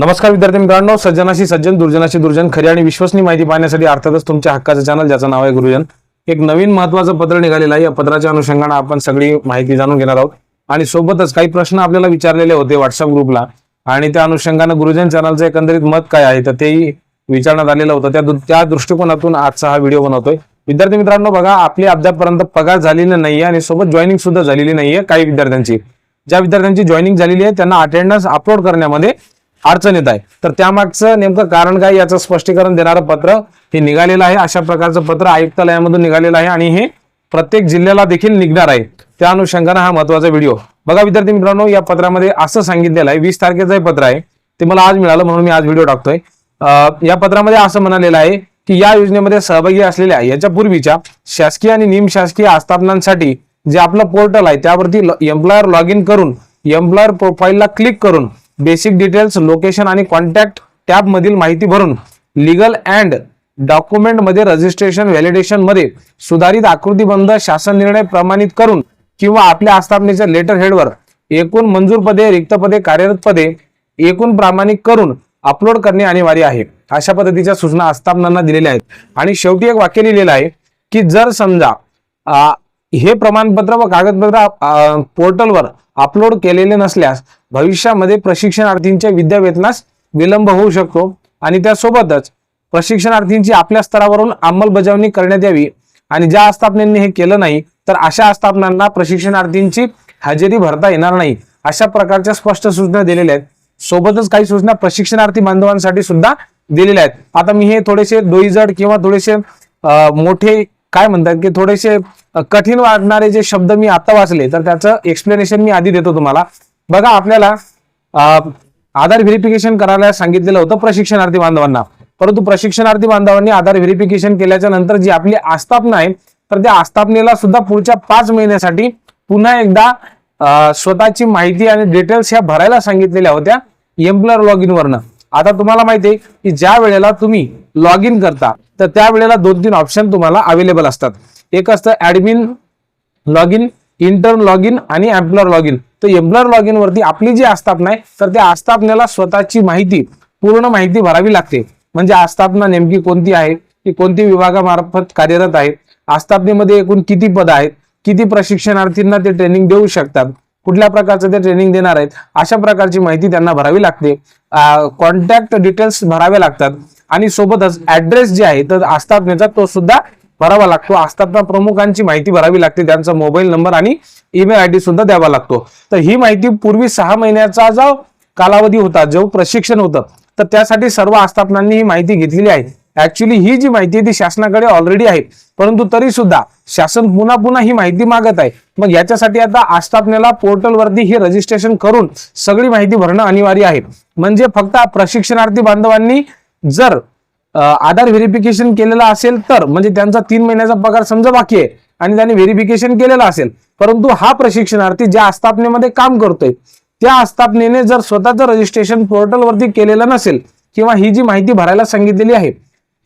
नमस्कार विद्यार्थी मित्रांनो सज्जनाशी सज्जन दुर्जनाशी दुर्जन खरी आणि विश्वसनीय माहिती पाहण्यासाठी अर्थातच तुमच्या हक्काचं चॅनल ज्याचं नाव आहे गुरुजन. एक नवीन महत्वाचं पत्र निघालेलं आहे. या पत्राच्या अनुषंगाने आपण सगळी माहिती जाणून घेणार आहोत. आणि सोबतच काही प्रश्न आपल्याला विचारलेले होते व्हॉट्सअप ग्रुपला आणि त्या अनुषंगानं गुरुजन चॅनलचं एकंदरीत मत काय आहे तर तेही विचारण्यात आलेलं होतं. त्या त्या दृष्टिकोनातून आजचा हा व्हिडिओ बनवतोय. विद्यार्थी मित्रांनो बघा आपली अद्यापपर्यंत पगार झालेली नाहीये आणि सोबत जॉईनिंग सुद्धा झालेली नाहीये काही विद्यार्थ्यांची. ज्या विद्यार्थ्यांची जॉईनिंग झालेली आहे त्यांना अटेंडन्स अपलोड करण्यामध्ये अडचण येत आहे. तर त्यामागचं नेमकं कारण काय याचं स्पष्टीकरण देणारं पत्र हे निघालेलं आहे. अशा प्रकारचं पत्र आयुक्तालयामधून निघालेलं आहे आणि हे प्रत्येक जिल्ह्याला देखील निघणार आहे. त्या अनुषंगानं हा महत्त्वाचा व्हिडिओ. बघा विद्यार्थी मित्रांनो या पत्रामध्ये असं सांगितलेलं आहे वीस तारखेचं हे पत्र आहे. ते मला आज मिळालं म्हणून मी आज व्हिडिओ टाकतोय. या पत्रामध्ये असं म्हणालेलं आहे की या योजनेमध्ये सहभागी असलेल्या याच्या पूर्वीच्या शासकीय आणि निमशासकीय आस्थापनांसाठी जे आपलं पोर्टल आहे त्यावरती एम्प्लॉयर लॉग इन करून एम्प्लॉयर प्रोफाईलला क्लिक करून बेसिक डिटेल्स लोकेशन आणि कॉन्टॅक्ट टॅबमधील माहिती भरून लिगल अँड डॉक्युमेंटमध्ये रजिस्ट्रेशन व्हॅलिडेशनमध्ये सुधारित आकृतीबंध शासन निर्णय प्रमाणित करून किंवा आपल्या आस्थापनेच्या लेटर हेडवर एकूण मंजूर पदे रिक्त पदे कार्यरत पदे एकूण प्रामाणिक करून अपलोड करणे अनिवार्य आहे. अशा पद्धतीच्या सूचना आस्थापनांना दिलेल्या आहेत. आणि शेवटी एक वाक्य लिहिलेलं आहे की जर समजा हे प्रमाणपत्र व कागदपत्र पोर्टलवर अपलोड केलेले नसल्यास भविष्यामध्ये प्रशिक्षणार्थींच्या विद्यावेतनास विलंब होऊ शकतो आणि त्यासोबतच प्रशिक्षणार्थींची आपल्या स्तरावरून अंमलबजावणी करण्यात यावी आणि ज्या आस्थापनांनी हे केलं नाही तर अशा आस्थापनांना प्रशिक्षणार्थींची हजेरी भरता येणार नाही अशा प्रकारच्या स्पष्ट सूचना दिलेल्या आहेत. सोबतच काही सूचना प्रशिक्षणार्थी बांधवांसाठी सुद्धा दिलेल्या आहेत. आता मी हे थोडेसे डोईजड किंवा थोडेसे मोठे काय म्हणतात की थोडेसे कठीण वाटणारे जे शब्द मी आता वाचले तर त्याचं एक्सप्लेनेशन मी आधी देतो तुम्हाला. बघा आपल्याला आधार व्हेरिफिकेशन करायला सांगितलेलं होतं प्रशिक्षणार्थी बांधवांना. परंतु प्रशिक्षणार्थी बांधवांनी आधार व्हेरिफिकेशन केल्याच्यानंतर जी आपली आस्थापना आहे तर त्या आस्थापनेला सुद्धा पुढच्या पाच महिन्यासाठी पुन्हा एकदा स्वतःची माहिती आणि डिटेल्स ह्या भरायला सांगितलेल्या होत्या एम्प्लॉयर लॉग इन वरनं. आता तुम्हाला माहिती आहे की ज्या वेळेला तुम्ही लॉग इन करता तर त्यावेळेला दोन तीन ऑप्शन तुम्हाला अवेलेबल असतात. एक असतं admin log in intern log in आणि एम्प्लॉयर लॉग इन तर एम्प्लॉयर लॉग इन वरती आपली जी आस्थापना आहे तर त्या आस्थापनेला स्वतःची माहिती पूर्ण माहिती भरावी लागते. म्हणजे आस्थापना नेमकी कोणती आहे ती कोणती विभागामार्फत कार्यरत आहे आस्थापनेमध्ये एकूण किती पद आहेत किती प्रशिक्षणार्थींना ते ट्रेनिंग देऊ शकतात कुठल्या प्रकारचं ते ट्रेनिंग देणार आहेत अशा प्रकारची माहिती त्यांना भरावी लागते. कॉन्टॅक्ट डिटेल्स भरावे लागतात. आणि सोबतच ऍड्रेस जे आहे तर आस्थापनेचा तो सुद्धा भरावा लागतो. आस्थापना प्रमुखांची माहिती भरावी लागते त्यांचा मोबाईल नंबर आणि ईमेल आय डी सुद्धा द्यावा लागतो. तर ही माहिती पूर्वी सहा महिन्याचा जो कालावधी होता जो प्रशिक्षण होतं तर त्यासाठी सर्व आस्थापनांनी ही माहिती घेतलेली आहे. ऍक्च्युली ही जी माहिती आहे ती शासनाकडे ऑलरेडी आहे. परंतु तरी सुद्धा शासन पुन्हा पुन्हा ही माहिती मागत आहे. मग याच्यासाठी आता आस्थापनेला पोर्टलवरती ही रजिस्ट्रेशन करून सगळी माहिती भरणं अनिवार्य आहे. म्हणजे फक्त प्रशिक्षणार्थी बांधवांनी जर आधार व्हेरिफिकेशन केलेलं असेल तर म्हणजे त्यांचा तीन महिन्याचा पगार समजा बाकी आहे आणि त्यांनी व्हेरिफिकेशन केलेलं असेल परंतु हा प्रशिक्षणार्थी ज्या आस्थापनेमध्ये काम करतोय त्या आस्थापनेने जर स्वतःचं रजिस्ट्रेशन पोर्टलवरती केलेलं नसेल किंवा ही जी माहिती भरायला सांगितलेली आहे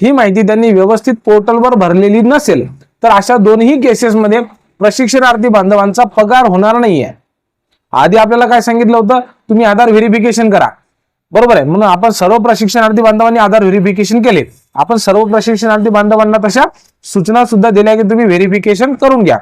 ही माहिती त्यांनी व्यवस्थित पोर्टलवर भरलेली नसेल तर अशा दोन्ही केसेसमध्ये प्रशिक्षणार्थी बांधवांचा पगार होणार नाहीये. आधी आपल्याला काय सांगितलं होतं? तुम्ही आधार व्हेरिफिकेशन करा. बरोबर आहे. म्हणून आपण सर्व प्रशिक्षणार्थी बांधवांनी आधार व्हेरिफिकेशन केले. आपण सर्व प्रशिक्षणार्थी बांधवांना तशा सूचना सुद्धा दिल्या की तुम्ही व्हेरिफिकेशन करून घ्या.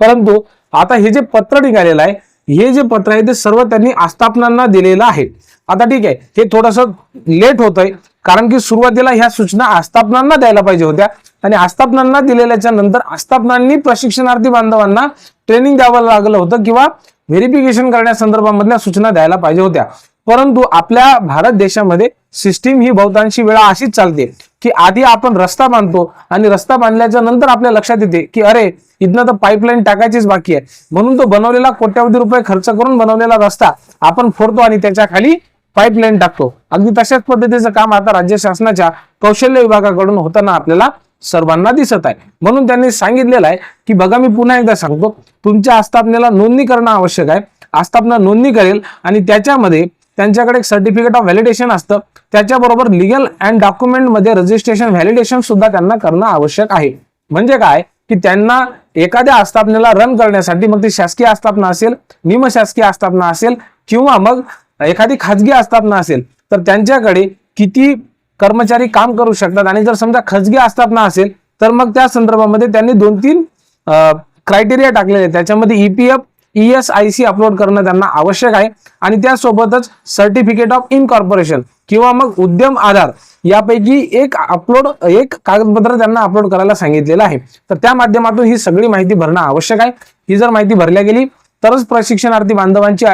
परंतु आता हे जे पत्र निघालेलं आहे हे जे पत्र आहे ते सर्व त्यांनी आस्थापनांना दिलेलं आहे. आता ठीक आहे. हे थोडंसं लेट होतंय कारण की सुरुवातीला ह्या सूचना आस्थापनांना द्यायला पाहिजे होत्या. आणि आस्थापनांना दिलेल्याच्या नंतर आस्थापनांनी प्रशिक्षणार्थी बांधवांना ट्रेनिंग द्यावं लागलं होतं किंवा व्हेरिफिकेशन करण्यासंदर्भामधल्या सूचना द्यायला पाहिजे होत्या. परंतु आपल्या भारत देशामध्ये सिस्टीम ही बहुतांशी वेळा अशीच चालते की आधी आपण रस्ता बांधतो आणि रस्ता बांधल्याच्या नंतर आपल्या लक्षात येते की अरे इथनं तर पाईपलाईन टाकायचीच बाकी आहे. म्हणून तो बनवलेला कोट्यावधी रुपये खर्च करून बनवलेला रस्ता आपण फोडतो आणि त्याच्याखाली पाईपलाईन टाकतो. अगदी तशाच पद्धतीचं काम आता राज्य शासनाच्या कौशल्य विभागाकडून होताना आपल्याला सर्वांना दिसत आहे. म्हणून त्यांनी सांगितलेलं आहे की बघा मी पुन्हा एकदा सांगतो. तुमच्या आस्थापनेला नोंदणी करणं आवश्यक आहे. आस्थापना नोंदणी करेल आणि त्याच्यामध्ये त्यांच्याकडे एक सर्टिफिकेट ऑफ व्हॅलिडेशन असतं. त्याच्याबरोबर लिगल अँड डॉक्युमेंटमध्ये रजिस्ट्रेशन व्हॅलिडेशन सुद्धा त्यांना करणं आवश्यक आहे. म्हणजे काय? की त्यांना एखाद्या आस्थापनेला रन करण्यासाठी मग ती शासकीय आस्थापना असेल निमशासकीय आस्थापना असेल किंवा मग एखादी खाजगी आस्थापना असेल तर त्यांच्याकडे किती कर्मचारी काम करू शकतात? आणि जर समजा खाजगी आस्थापना असेल तर मग त्या संदर्भामध्ये त्यांनी दोन तीन क्रायटेरिया टाकलेले आहेत. त्याच्यामध्ये EPF E S I C upload करणं त्यांना आवश्यक आहे. आणि त्यासोबतच सर्टिफिकेट ऑफ इनकॉर्पोरेशन किंवा मग उद्यम आधार यापैकी एक अपलोड एक कागदपत्र त्यांना अपलोड करायला सांगितलेलं आहे. तर त्या माध्यमातून ही सगळी माहिती भरणं आवश्यक आहे. ही जर माहिती भरल्या गेली तरच प्रशिक्षणार्थी बांधवांची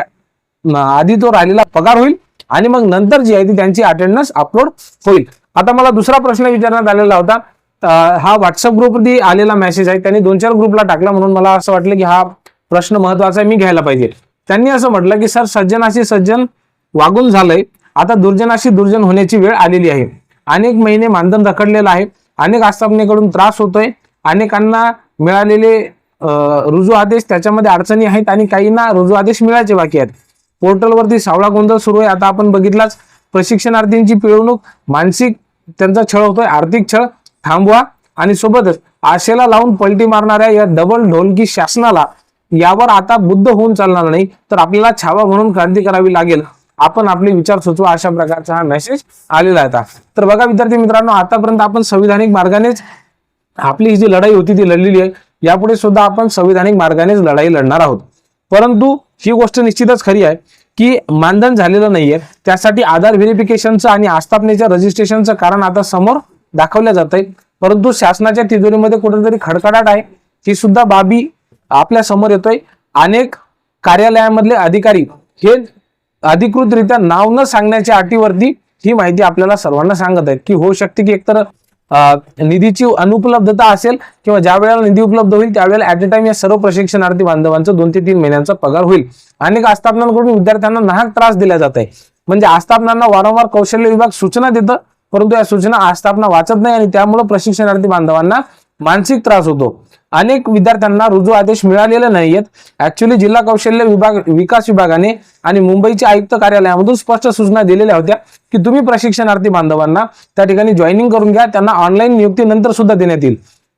आधी तो राहिलेला पगार होईल आणि मग नंतर जी आहे ती त्यांची अटेंडन्स अपलोड होईल. आता मला दुसरा प्रश्न विचारण्यात आलेला होता. हा व्हॉट्सअप ग्रुपवरती आलेला मेसेज आहे. त्यांनी दोन चार ग्रुपला टाकला म्हणून मला असं वाटलं की हा प्रश्न महत्त्वाचा आहे मी घ्यायला पाहिजे. त्यांनी असं म्हटलं की सर सज्जनाशी सज्जन वागून झालंय. आता दुर्जनाशी दुर्जन होण्याची वेळ आलेली आहे. अनेक महिने मानधन रखडलेलं आहे. अनेक आस्थापनेकडून त्रास होतोय. अनेकांना मिळालेले रुजू आदेश त्याच्यामध्ये अडचणी आहेत आणि काहींना रुजू आदेश मिळायचे बाकी आहेत. पोर्टलवरती सावळा गोंधळ सुरू आहे. आता आपण बघितलाच प्रशिक्षणार्थींची पिळवणूक मानसिक त्यांचा छळ होतोय आर्थिक छळ. थांबवा आणि सोबतच आशेला लावून पलटी मारणाऱ्या या डबल ढोलकी शासनाला यावर आता बुद्ध होऊन चालणार नाही तर आपल्याला छावा म्हणून क्रांती करावी लागेल. आपण आपले विचार सुचवा अशा प्रकारचा हा मेसेज आलेला आहे आता. तर बघा विद्यार्थी मित्रांनो आतापर्यंत आपण संविधानिक मार्गानेच आपली ही जी लढाई होती ती लढलेली आहे. यापुढे सुद्धा आपण संविधानिक मार्गानेच लढाई लढणार आहोत. परंतु ही गोष्ट निश्चितच खरी आहे की मानधन झालेलं नाहीये. त्यासाठी आधार व्हेरिफिकेशनचं आणि आस्थापनेच्या रजिस्ट्रेशनचं कारण आता समोर दाखवलं जात आहे परंतु शासनाच्या तिजोरीमध्ये कुठेतरी खडखडाट आहे. ही सुद्धा बाबी आपल्यासमोर येतोय. अनेक कार्यालयामधले अधिकारी हे अधिकृतरित्या नाव न सांगण्याच्या अटीवरती ही माहिती आपल्याला सर्वांना सांगत आहेत. की होऊ शकते की एकतर निधीची अनुपलब्धता असेल किंवा ज्या वेळेला निधी उपलब्ध होईल त्यावेळेला ऍट अ टाइम या सर्व प्रशिक्षणार्थी बांधवांचा दोन ते तीन महिन्यांचा पगार होईल. अनेक आस्थापनांकडून विद्यार्थ्यांना नाहक त्रास दिला जात आहे. म्हणजे आस्थापनांना वारंवार कौशल्य विभाग सूचना देतं परंतु या सूचना आस्थापना वाचत नाही आणि त्यामुळे प्रशिक्षणार्थी बांधवांना मानसिक त्रास होतो. अनेक विद्यार्थ्यांना रुजू आदेश मिळालेले नाहीयेत. ऍक्च्युली जिल्हा कौशल्य विभाग विकास विभागाने आणि मुंबईच्या आयुक्त कार्यालयामधून स्पष्ट सूचना दिलेल्या होत्या की तुम्ही प्रशिक्षणार्थी बांधवांना त्या ठिकाणी जॉईनिंग करून घ्या. त्यांना ऑनलाईन नियुक्ती नंतर सुद्धा देण्यात येईल.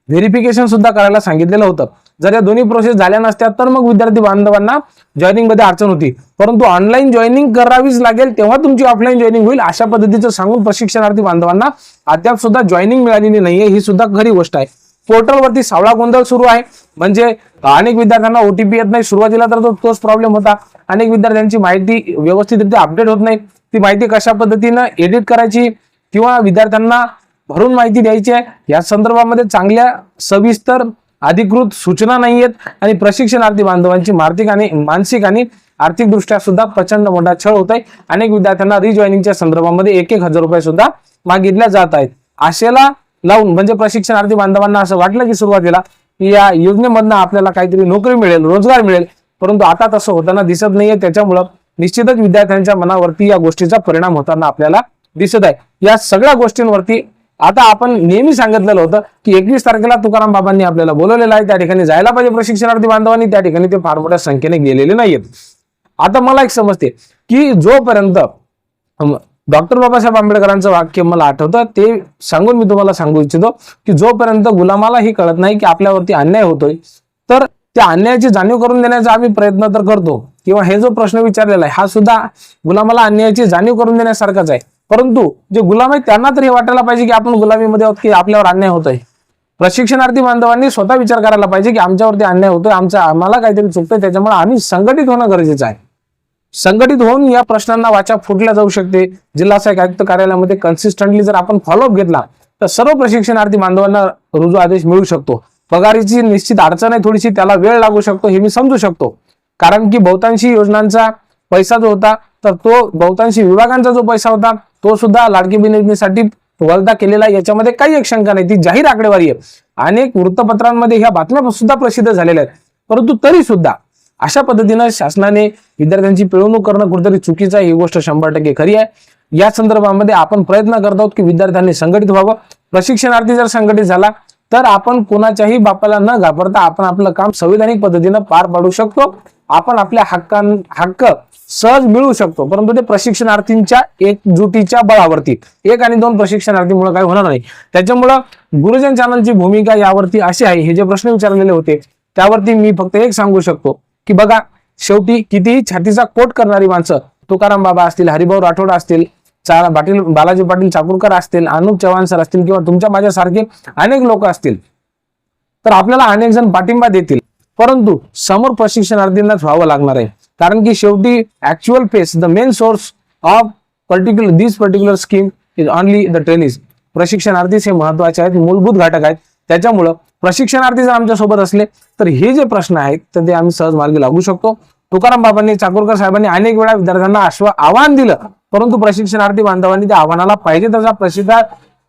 व्हेरिफिकेशन सुद्धा करायला सांगितलेलं होतं. जर या दोन्ही प्रोसेस झाल्या नसत्या तर मग विद्यार्थी बांधवांना जॉईनिंगमध्ये अडचण होती. परंतु ऑनलाईन जॉईनिंग करावीच लागेल तेव्हा तुमची ऑफलाईन जॉईनिंग होईल अशा पद्धतीचं सांगून प्रशिक्षणार्थी बांधवांना अद्याप सुद्धा जॉईनिंग मिळालेली नाहीये. ही सुद्धा खरी गोष्ट आहे. पोर्टलवरती सावळा गोंधळ सुरू आहे. म्हणजे अनेक विद्यार्थ्यांना ओटीपी येत नाही. सुरुवातीला तर तो तोच प्रॉब्लेम होता. अनेक विद्यार्थ्यांची माहिती व्यवस्थितरित्या अपडेट होत नाही. ती माहिती कशा पद्धतीनं एडिट करायची किंवा विद्यार्थ्यांना भरून माहिती द्यायची आहे? या संदर्भामध्ये चांगल्या सविस्तर अधिकृत सूचना नाही आहेत आणि प्रशिक्षणार्थी बांधवांची मार्थिक आणि मानसिक आणि आर्थिकदृष्ट्या सुद्धा प्रचंड मोठा छळ होत आहे अनेक विद्यार्थ्यांना रिजॉईनिंगच्या संदर्भामध्ये एक एक हजार रुपये सुद्धा मागितल्या जात आहेत. आशेला लावून म्हणजे प्रशिक्षणार्थी बांधवांना असं वाटलं की सुरुवातीला की या योजनेमधनं आपल्याला काहीतरी नोकरी मिळेल रोजगार मिळेल. परंतु आता तसं होताना दिसत नाहीये. त्याच्यामुळं निश्चितच विद्यार्थ्यांच्या मनावरती या गोष्टीचा परिणाम होताना आपल्याला दिसत आहे. या सगळ्या गोष्टींवरती आता आपण नेहमी सांगितलेलं होतं की एकवीस तारखेला तुकाराम बाबांनी आपल्याला बोलवलेलं आहे. त्या ठिकाणी जायला पाहिजे प्रशिक्षणार्थी बांधवांनी. त्या ठिकाणी ते फार मोठ्या संख्येने गेलेले नाहीयेत. आता मला एक समजते की जोपर्यंत डॉक्टर बाबासाहेब आंबेडकरांचं वाक्य मला आठवतं. ते सांगून मी तुम्हाला सांगू इच्छितो की जोपर्यंत गुलामाला ही कळत नाही की आपल्यावरती अन्याय होतोय तर त्या अन्यायाची जाणीव करून देण्याचा आम्ही प्रयत्न तर करतो. किंवा हे जो प्रश्न विचारलेला आहे हा सुद्धा गुलामाला अन्यायाची जाणीव करून देण्यासारखाच आहे. परंतु जे गुलाम आहेत त्यांना तरी हे वाटायला पाहिजे की आपण गुलामीमध्ये आहोत की आपल्यावर अन्याय होतोय. प्रशिक्षणार्थी बांधवांनी स्वतः विचार करायला पाहिजे की आमच्यावरती अन्याय होतोय आमच्या आम्हाला काहीतरी चुकतंय त्याच्यामुळे आम्ही संघटित होणं गरजेचं आहे. संघटित होऊन या प्रश्नांना वाचा फुटल्या जाऊ शकते. जिल्हा सहाय्यक आयुक्त कार्यालयामध्ये कन्सिस्टंटली जर आपण फॉलोअप घेतला तर सर्व प्रशिक्षणार्थी बांधवांना रुजू आदेश मिळू शकतो. पगारीची निश्चित अडचण आहे थोडीशी त्याला वेळ लागू शकतो हे मी समजू शकतो. कारण की बहुतांशी योजनांचा पैसा जो होता तर तो बहुतांशी विभागांचा जो पैसा होता तो सुद्धा लाडकी बहीण योजनेसाठी केलेला आहे. याच्यामध्ये काही एक शंका नाही ती जाहीर आकडेवारी आहे. अनेक वृत्तपत्रांमध्ये ह्या बातम्या सुद्धा प्रसिद्ध झालेल्या आहेत. परंतु तरी सुद्धा अशा पद्धतीनं शासनाने विद्यार्थ्यांची पिळवणूक करणं कुठेतरी चुकीचं आहे ही गोष्ट शंभर टक्के खरी आहे. या संदर्भामध्ये आपण प्रयत्न करत आहोत की विद्यार्थ्यांनी संघटित व्हावं. प्रशिक्षणार्थी जर संघटित झाला तर आपण कोणाच्याही बापाला न घाबरता आपण आपलं काम संविधानिक पद्धतीनं पार पाडू शकतो. आपण आपल्या हक्कां हक्क सहज मिळवू शकतो परंतु ते प्रशिक्षणार्थींच्या एकजुटीच्या बळावरती एक आणि दोन प्रशिक्षणार्थीमुळे काही होणार नाही. त्याच्यामुळं गुरुजन चॅनलची भूमिका यावरती अशी आहे हे जे प्रश्न विचारलेले होते त्यावरती मी फक्त एक सांगू शकतो. की बघा शेवटी कितीही छातीचा कोट करणारी माणसं तुकाराम बाबा असतील हरिभाऊ राठोड असतील पाटील बालाजी पाटील चाकूरकर असतील अनुप चव्हाण सर असतील किंवा तुमच्या माझ्यासारखे अनेक लोक असतील तर आपल्याला अनेक जण पाठिंबा देतील. परंतु समोर प्रशिक्षणार्थींनाच व्हावं लागणार आहे. कारण की शेवटी actual face the main source of particular this particular scheme is only the trainees प्रशिक्षणार्थीच हे महत्त्वाचे आहेत मूलभूत घटक आहेत. त्याच्यामुळं प्रशिक्षणार्थी जर आमच्यासोबत असले तर हे जे प्रश्न आहेत तर ते आम्ही सहज मार्गी लागू शकतो. तुकाराम बाबांनी चाकूरकर साहेबांनी अनेक वेळा विद्यार्थ्यांना आश्वा आव्हान दिलं परंतु प्रशिक्षणार्थी बांधवांनी त्या आव्हानाला पाहिजे तसा प्रसिद्ध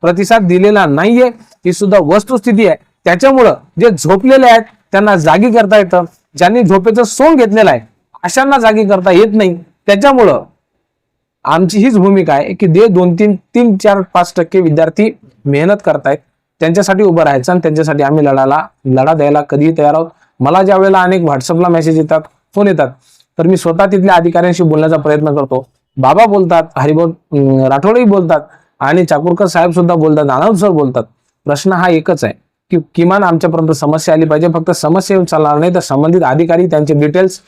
प्रतिसाद दिलेला नाहीये. ही सुद्धा वस्तुस्थिती आहे. त्याच्यामुळं जे झोपलेले आहेत त्यांना जागी करता येतं. ज्यांनी झोपेचं सोंग घेतलेलं आहे अशांना जागी करता येत नाही. त्याच्यामुळं आमची हीच भूमिका आहे की जे दोन तीन तीन चार पाच टक्के विद्यार्थी मेहनत करतायत त्यांच्यासाठी उभं राहायचं आणि त्यांच्यासाठी आम्ही लढाला लढा द्यायला कधीही तयार आहोत. मला ज्या वेळेला अनेक व्हॉट्सअपला मेसेज येतात फोन येतात तर मी स्वतः तिथल्या अधिकाऱ्यांशी बोलण्याचा प्रयत्न करतो. बाबा बोलतात हरिभाऊ राठोडही बोलतात आणि चाकूरकर साहेब सुद्धा बोलतात आनंद सर बोलतात. प्रश्न हा एकच आहे की किमान आमच्यापर्यंत समस्या आली पाहिजे. फक्त समस्या येऊन चालणार नाही तर संबंधित अधिकारी त्यांचे डिटेल्स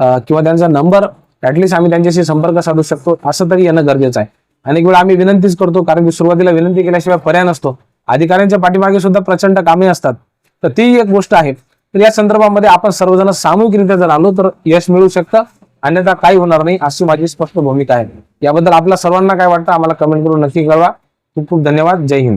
किंवा त्यांचा नंबर ऍटलिस्ट आम्ही त्यांच्याशी संपर्क साधू शकतो. असं तरी येणं गरजेचं आहे. अनेक वेळा आम्ही विनंतीच करतो कारण की सुरुवातीला विनंती केल्याशिवाय पर्याय नसतो. अधिकाऱ्यांच्या पाठीमागे सुद्धा प्रचंड कामे असतात. तर ती एक गोष्ट आहे. तर या संदर्भामध्ये आपण सर्वजण सामूहिकरित्या जर आलो तर यश मिळू शकतं. अन्यथा काही होणार नाही अशी माझी स्पष्ट भूमिका आहे. याबद्दल आपल्या सर्वांना काय वाटतं आम्हाला कमेंट करून नक्की कळवा. खूप खूप धन्यवाद. जय हिंद.